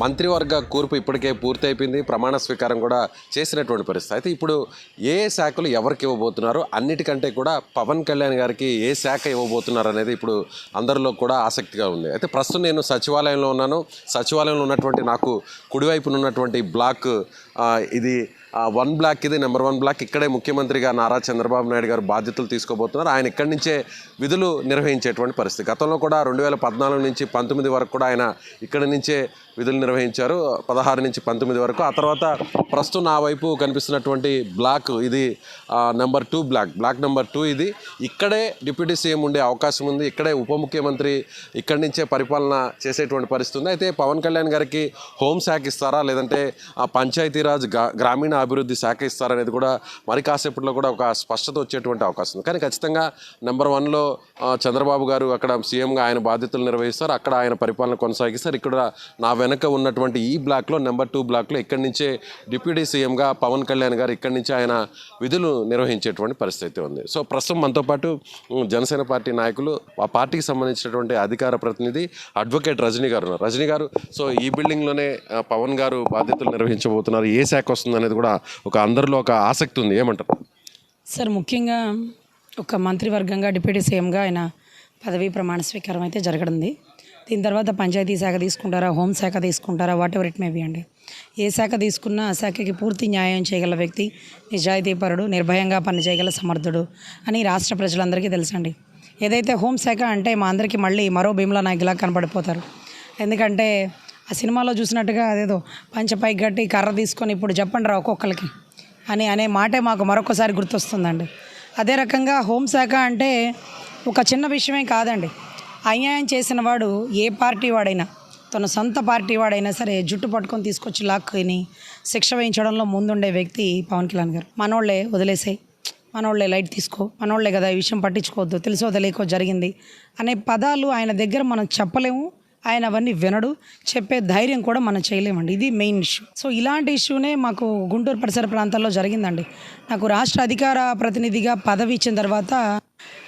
మంత్రివర్గ కూర్పు ఇప్పటికే పూర్తయిపోయింది. ప్రమాణ స్వీకారం కూడా చేసినటువంటి పరిస్థితి. అయితే ఇప్పుడు ఏ శాఖలు ఎవరికి ఇవ్వబోతున్నారు? అన్నిటికంటే కూడా పవన్ కళ్యాణ్ గారికి ఏ శాఖ ఇవ్వబోతున్నారు అనేది ఇప్పుడు అందరిలో కూడా ఆసక్తిగా ఉంది. అయితే ప్రస్తుతం నేను సచివాలయంలో ఉన్నాను. సచివాలయంలో ఉన్నటువంటి నాకు కుడివైపున ఉన్నటువంటి బ్లాక్ ఇది వన్ బ్లాక్ ఇది నెంబర్ వన్ బ్లాక్. ఇక్కడే ముఖ్యమంత్రిగా నారా చంద్రబాబు నాయుడు గారు బాధ్యతలు తీసుకోబోతున్నారు ఆయన ఇక్కడి నుంచే విధులు నిర్వహించేటువంటి పరిస్థితి. గతంలో కూడా రెండు వేల పద్నాలుగు నుంచి పంతొమ్మిది వరకు కూడా ఆయన ఇక్కడి నుంచే విధులు నిర్వహించారు. పదహారు నుంచి పంతొమ్మిది వరకు. ఆ తర్వాత ప్రస్తుతం నా వైపు కనిపిస్తున్నటువంటి బ్లాక్ ఇది number two block. Block number two ఇది. ఇక్కడే డిప్యూటీ సీఎం ఉండే అవకాశం ఉంది. ఇక్కడే ఉప ముఖ్యమంత్రి ఇక్కడి నుంచే పరిపాలన చేసేటువంటి పరిస్థితి ఉంది అయితే పవన్ కళ్యాణ్ గారికి హోంశాఖ ఇస్తారా? లేదంటే ఆ పంచాయతీరాజ్ గ్రామీణ అభివృద్ధి శాఖ ఇస్తారా అనేది కూడా మరి కాసేపట్లో కూడా ఒక స్పష్టత వచ్చేటువంటి అవకాశం ఉంది. కానీ ఖచ్చితంగా నెంబర్ వన్లో చంద్రబాబు గారు అక్కడ సీఎంగా ఆయన బాధ్యతలు నిర్వహిస్తారు. అక్కడ ఆయన పరిపాలన కొనసాగిస్తారు. ఇక్కడ నా వెనక ఉన్నటువంటి ఈ బ్లాక్లో నెంబర్ టూ బ్లాక్లో ఇక్కడి నుంచే డిప్యూటీ సీఎంగా పవన్ కళ్యాణ్ గారు ఇక్కడి నుంచి ఆయన విధులు నిర్వహించేటువంటి పరిస్థితి ఉంది. సో ప్రస్తుతం మనతో పాటు జనసేన పార్టీ నాయకులు ఆ పార్టీకి సంబంధించినటువంటి అధికార ప్రతినిధి అడ్వకేట్ రజనీ గారు ఉన్నారు. రజనీ గారు సో ఈ బిల్డింగ్లోనే పవన్ గారు బాధ్యతలు నిర్వహించబోతున్నారు. ఏ శాఖ వస్తుంది అనేది కూడా ఒక అందరిలో ఒక ఆసక్తి ఉంది. ఏమంటారు? సార్ ముఖ్యంగా ఒక మంత్రివర్గంగా డిప్యూటీ సీఎంగా ఆయన పదవీ ప్రమాణ స్వీకారం అయితే జరగడంది దీని తర్వాత పంచాయతీ శాఖ తీసుకుంటారా హోంశాఖ శాఖ తీసుకుంటారా whatever it may be అండి. ఏ శాఖ తీసుకున్నా ఆ శాఖకి పూర్తి న్యాయం చేయగల వ్యక్తి నిజాయితీపరుడు నిర్భయంగా పనిచేయగల సమర్థుడు అని రాష్ట్ర ప్రజలందరికీ తెలుసండి. ఏదైతే హోంశాఖ శాఖ అంటే మా అందరికీ మళ్ళీ మరో భీమ్లా నాయకులా కనపడిపోతారు ఎందుకంటే ఆ సినిమాలో చూసినట్టుగా అదేదో పంచపై గట్టి కర్ర తీసుకొని ఇప్పుడు చెప్పండి రా ఒక్కొక్కరికి అని అనే మాటే మాకు మరొకసారి గుర్తొస్తుందండి. అదే రకంగా హోంశాఖ అంటే ఒక చిన్న విషయమే కాదండి. అన్యాయం చేసిన వాడు ఏ పార్టీ వాడైనా తన సొంత పార్టీ వాడైనా సరే జుట్టు పట్టుకొని తీసుకొచ్చి లాక్కుని శిక్ష వేయించడంలో ముందుండే వ్యక్తి పవన్ కళ్యాణ్ గారు. మనోళ్ళే వదిలేసాయి. మనోళ్ళే లైట్ తీసుకో. మనోళ్ళే కదా ఈ విషయం పట్టించుకోవద్దు. తెలుసో తెలియకో జరిగింది అనే పదాలు ఆయన దగ్గర మనం చెప్పలేము. ఆయన అవన్నీ వినడు. చెప్పే ధైర్యం కూడా మనం చేయలేమండి. ఇది మెయిన్ ఇష్యూ. సో ఇలాంటి ఇష్యూనే మాకు గుంటూరు పరిసర ప్రాంతాల్లో జరిగిందండి. నాకు రాష్ట్ర అధికార ప్రతినిధిగా పదవి ఇచ్చిన తర్వాత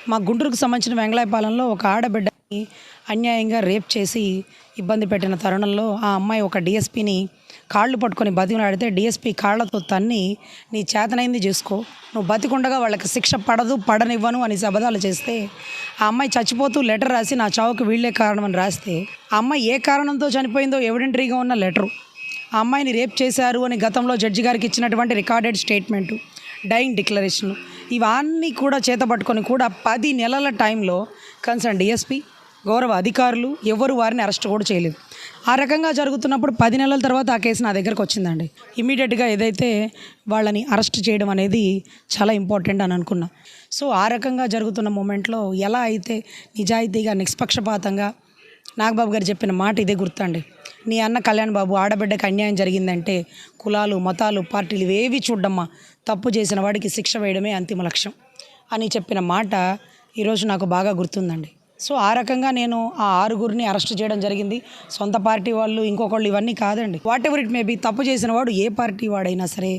మా గుంటూరుకు సంబంధించిన వెంగళాయపాలెంలో ఒక ఆడబిడ్డ అన్యాయంగా రేప్ చేసి ఇబ్బంది పెట్టిన తరుణంలో ఆ అమ్మాయి ఒక డిఎస్పిని కాళ్ళు పట్టుకొని బతికినాడితే డిఎస్పి కాళ్ళతో తన్ని నీ చేతనైంది చేసుకో. నువ్వు బతికుండగా వాళ్ళకి శిక్ష పడదు పడనివ్వను అని అబద్ధాలు చేస్తే ఆ అమ్మాయి చచ్చిపోతూ లెటర్ రాసి నా చావుకి వీళ్ళే కారణం అని రాస్తే ఆ అమ్మాయి ఏ కారణంతో చనిపోయిందో ఎవిడెంటరీగా ఉన్న లెటరు. ఆ అమ్మాయిని రేప్ చేశారు అని గతంలో జడ్జి గారికి ఇచ్చినటువంటి రికార్డెడ్ స్టేట్మెంటు డైయింగ్ డిక్లరేషన్. ఇవన్నీ కూడా చేతపట్టుకొని కూడా పది నెలల టైంలో కన్సర్న్ డిఎస్పి గౌరవ అధికారులు ఎవరు వారిని అరెస్ట్ కూడా చేయలేదు. ఆ రకంగా జరుగుతున్నప్పుడు పది నెలల తర్వాత ఆ కేసు నా దగ్గరకు వచ్చిందండి. ఇమీడియట్గా ఏదైతే వాళ్ళని అరెస్ట్ చేయడం అనేది చాలా ఇంపార్టెంట్ అని అనుకున్నా. సో ఆ రకంగా జరుగుతున్న మూమెంట్లో ఎలా అయితే నిజాయితీగా నిష్పక్షపాతంగా నాగబాబు గారు చెప్పిన మాట ఇదే గుర్తండి. నీ అన్న కళ్యాణ్ బాబు ఆడబిడ్డకి అన్యాయం జరిగిందంటే కులాలు మతాలు పార్టీలు ఇవేవి చూడమ్మా తప్పు చేసిన వాడికి శిక్ష వేయడమే అంతిమ లక్ష్యం అని చెప్పిన మాట ఈరోజు నాకు బాగా గుర్తుందండి. సో ఆ రకంగా నేను ఆ ఆరుగురిని అరెస్ట్ చేయడం జరిగింది. సొంత పార్టీ వాళ్ళు ఇంకొకళ్ళు ఇవన్నీ కాదండి. Whatever it may be తప్పు చేసిన వాడు ఏ పార్టీ వాడైనా సరే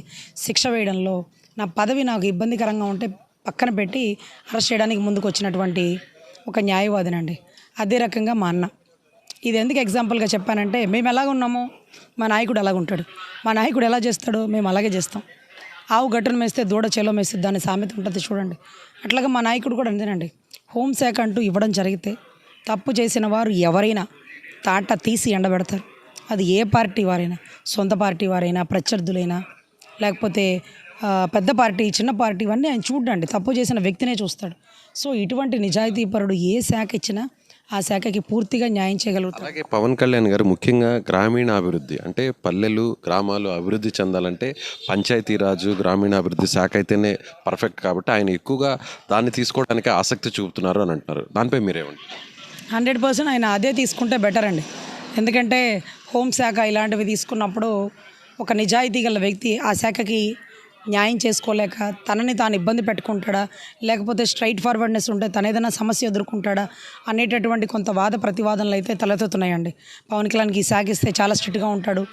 శిక్ష వేయడంలో నా పదవి నాకు ఇబ్బందికరంగా ఉంటే పక్కన పెట్టి అరెస్ట్ చేయడానికి ముందుకు వచ్చినటువంటి ఒక న్యాయవాదినండి అదే రకంగా మా అన్న. ఇది ఎందుకు ఎగ్జాంపుల్గా చెప్పానంటే మేము ఎలాగ ఉన్నామో మా నాయకుడు అలాగ ఉంటాడు మా నాయకుడు ఎలా చేస్తాడో మేము అలాగే చేస్తాం. ఆవు గట్టును మేస్తే దూడ చేలో మేస్తే దాని సామెత ఉంటుంది చూడండి. అట్లాగా మా నాయకుడు కూడా అంతేనండి. హోంశాఖ అంటూ ఇవ్వడం జరిగితే తప్పు చేసిన వారు ఎవరైనా తాట తీసి ఎండబెడతారు. అది ఏ పార్టీ వారైనా సొంత పార్టీ వారైనా ప్రత్యర్థులైనా లేకపోతే పెద్ద పార్టీ చిన్న పార్టీ ఇవన్నీ ఆయన చూడండి. తప్పు చేసిన వ్యక్తినే చూస్తాడు. సో ఇటువంటి నిజాయితీపరుడు ఏ శాఖ ఇచ్చినా ఆ శాఖకి పూర్తిగా న్యాయం చేయగలుగుతారు అలాగే పవన్ కళ్యాణ్ గారు ముఖ్యంగా గ్రామీణ అభివృద్ధి అంటే పల్లెలు గ్రామాలు అభివృద్ధి చెందాలంటే పంచాయతీరాజు గ్రామీణాభివృద్ధి శాఖ అయితేనే పర్ఫెక్ట్ కాబట్టి ఆయన ఎక్కువగా దాన్ని తీసుకోవడానికి ఆసక్తి చూపుతున్నారు అని అంటున్నారు. దానిపై మీరేమంటారు? హండ్రెడ్ పర్సెంట్ ఆయన అదే తీసుకుంటే బెటర్ అండి. ఎందుకంటే హోంశాఖ ఇలాంటివి తీసుకున్నప్పుడు ఒక నిజాయితీ గల వ్యక్తి ఆ శాఖకి న్యాయం చేసుకోలేక తనని తాను ఇబ్బంది పెట్టుకుంటాడా? లేకపోతే స్ట్రైట్ ఫార్వర్డ్నెస్ ఉంటే తన ఏదైనా సమస్య ఎదుర్కొంటాడా? అనేటటువంటి కొంత వాద ప్రతివాదనలు అయితే తలెత్తుతున్నాయండి. పవన్ కళ్యాణ్కి ఈ చాలా స్ట్రిక్ట్గా ఉంటాడు.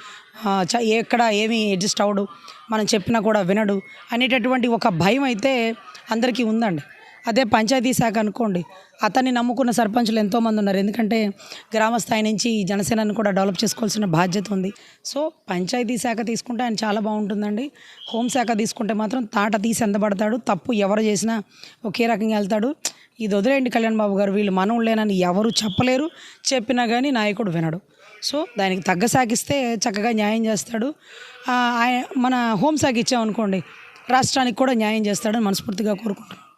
చ- ఎక్కడ ఏమీ అడ్జస్ట్ అవ్వడు. మనం చెప్పినా కూడా వినడు. అనేటటువంటి ఒక భయం అయితే అందరికీ ఉందండి. అదే పంచాయతీ శాఖ అనుకోండి. అతన్ని నమ్ముకున్న సర్పంచులు ఎంతోమంది ఉన్నారు. ఎందుకంటే గ్రామ స్థాయి నుంచి ఈ జనసేనను కూడా డెవలప్ చేసుకోవాల్సిన బాధ్యత ఉంది. సో పంచాయతీ శాఖ తీసుకుంటే ఆయన చాలా బాగుంటుందండి. హోంశాఖ తీసుకుంటే మాత్రం తాట తీసి ఎందబడతాడు తప్పు ఎవరు చేసినా ఒకే రకంగా వెళ్తాడు. ఇది వదిలేయండి కళ్యాణ్ బాబు గారు. వీళ్ళు మనవులేనని ఎవరు చెప్పలేరు. చెప్పినా కానీ నాయకుడు వినడు. సో దానికి తగ్గ సాగిస్తే చక్కగా న్యాయం చేస్తాడు. ఆ, మన హోంశాఖ ఇచ్చామనుకోండి రాష్ట్రానికి కూడా న్యాయం చేస్తాడని మనస్ఫూర్తిగా కోరుకుంటున్నాను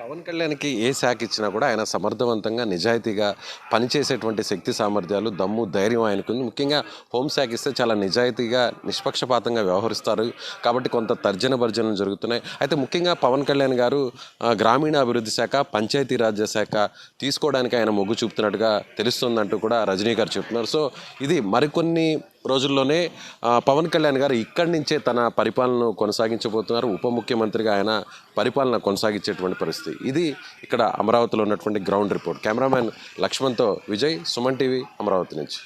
పవన్ కళ్యాణ్కి ఏ శాఖ ఇచ్చినా కూడా ఆయన సమర్థవంతంగా నిజాయితీగా పనిచేసేటువంటి శక్తి సామర్థ్యాలు దమ్ము ధైర్యం ఆయనకు ముఖ్యంగా హోంశాఖ ఇస్తే చాలా నిజాయితీగా నిష్పక్షపాతంగా వ్యవహరిస్తారు. కాబట్టి కొంత తర్జన భర్జనలు జరుగుతున్నాయి. అయితే ముఖ్యంగా పవన్ కళ్యాణ్ గారు గ్రామీణాభివృద్ధి గ్రామీణ అభివృద్ధి శాఖ పంచాయతీరాజ్ శాఖ తీసుకోవడానికి ఆయన మొగ్గు చూపుతున్నట్టుగా తెలుస్తుందంటూ కూడా రజనీ గారు చెప్తున్నారు. సో ఇది మరికొన్ని రోజుల్లోనే పవన్ కళ్యాణ్ గారు ఇక్కడి నుంచే తన పరిపాలనను కొనసాగించబోతున్నారు. ఉప ముఖ్యమంత్రిగా ఆయన పరిపాలన కొనసాగించేటువంటి పరిస్థితి. ఇది ఇక్కడ అమరావతిలో ఉన్నటువంటి గ్రౌండ్ రిపోర్ట్. కెమెరామ్యాన్ లక్ష్మణ్తో విజయ్ సుమన్ టీవీ అమరావతి నుంచి.